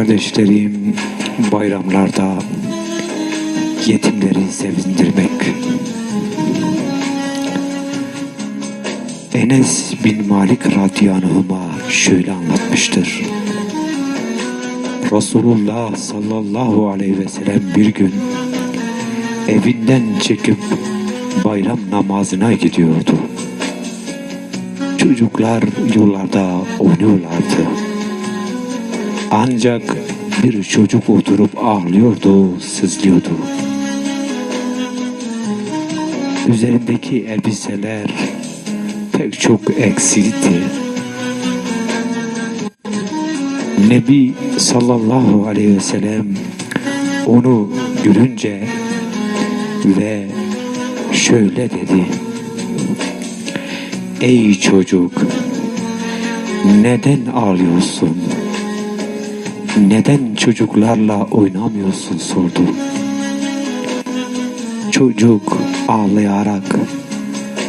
Kardeşlerim bayramlarda yetimleri sevindirmek. Enes bin Malik radıyallahu şöyle anlatmıştır. Resulullah sallallahu aleyhi ve sellem bir gün evinden çıkıp bayram namazına gidiyordu. Çocuklar yollarda oynuyorlardı. Ancak bir çocuk oturup ağlıyordu, sızlıyordu. Üzerindeki elbiseler pek çok eksikti. Nebi sallallahu aleyhi ve sellem onu görünce ve şöyle dedi. Ey çocuk, neden ağlıyorsun? Neden çocuklarla oynamıyorsun sordu. Çocuk ağlayarak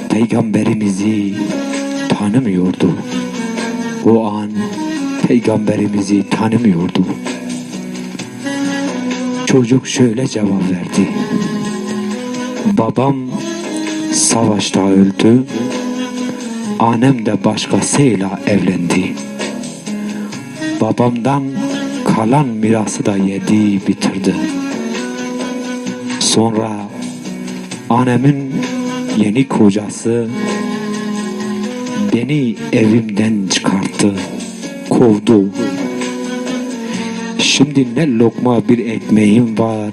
peygamberimizi tanımıyordu. O an peygamberimizi tanımıyordu. Çocuk şöyle cevap verdi. Babam savaşta öldü. Annem de başkasıyla evlendi. Babamdan kalan mirası da yedi bitirdi. Sonra annemin yeni kocası beni evimden çıkarttı, kovdu. Şimdi ne lokma bir ekmeğim var,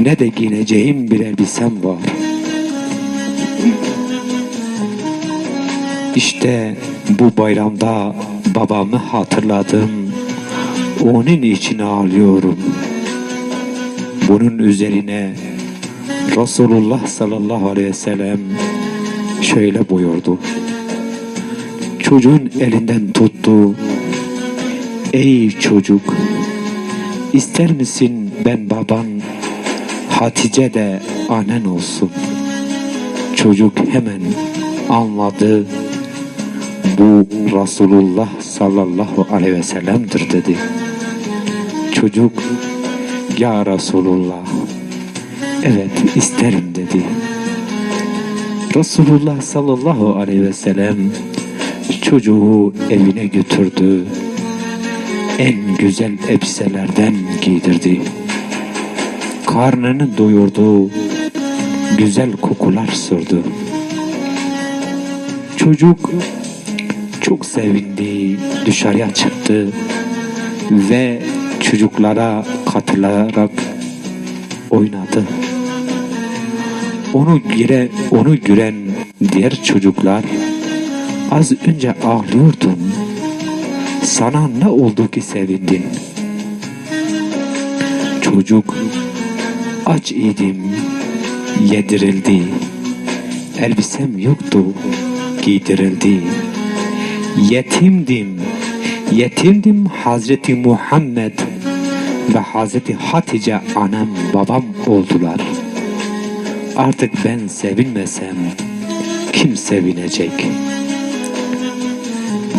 ne de giyineceğim bir elbisem var. İşte bu bayramda babamı hatırladım. Onun için ağlıyorum. Bunun üzerine Resulullah sallallahu aleyhi ve sellem şöyle buyurdu. Çocuğun elinden tuttu. Ey çocuk, ister misin ben baban, Hatice de annen olsun. Çocuk hemen anladı. Bu Resulullah sallallahu aleyhi ve sellem'dir dedi. Çocuk ya Resulullah evet isterim dedi. Resulullah sallallahu aleyhi ve sellem çocuğu evine götürdü. En güzel elbiselerden giydirdi. Karnını doyurdu. Güzel kokular sürdü. Çocuk çok sevindi, dışarıya çıktı ve çocuklara katılarak oynadı. Onu göre, onu gören diğer çocuklar az önce ağlıyordun. Sana ne oldu ki sevindin? Çocuk aç idim, yedirildi. Elbisem yoktu, giydirildi. Yetimdim, yetimdim Hazreti Muhammed ve Hazreti Hatice annem babam oldular. Artık ben sevinmesem kim sevinecek?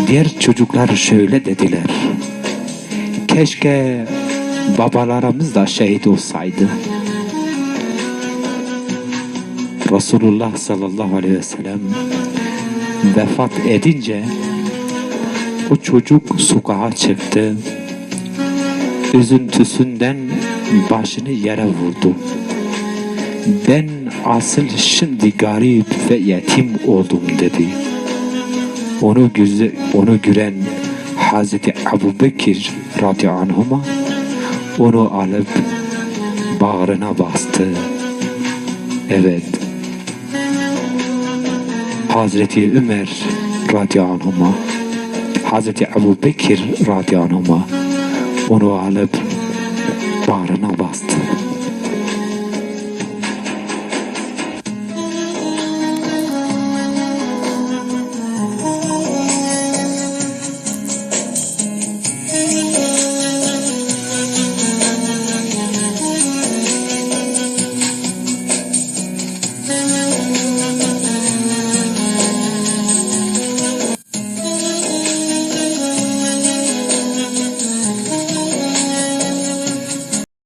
Diğer çocuklar şöyle dediler. Keşke babalarımız da şehit olsaydı. Resulullah sallallahu aleyhi ve sellem vefat edince o çocuk sokağa çıktı. Üzüntüsünden başını yere vurdu. Ben asıl şimdi garip ve yetim oldum dedi. Onu güze, onu gören Hazreti Ebu Bekir radıyallahu onu alıp bağrına bastı. Evet. Hazreti Ömer radıyallahu anh Hazreti Ebu Bekir radıyallahu anh onu alıp bağrına bastı.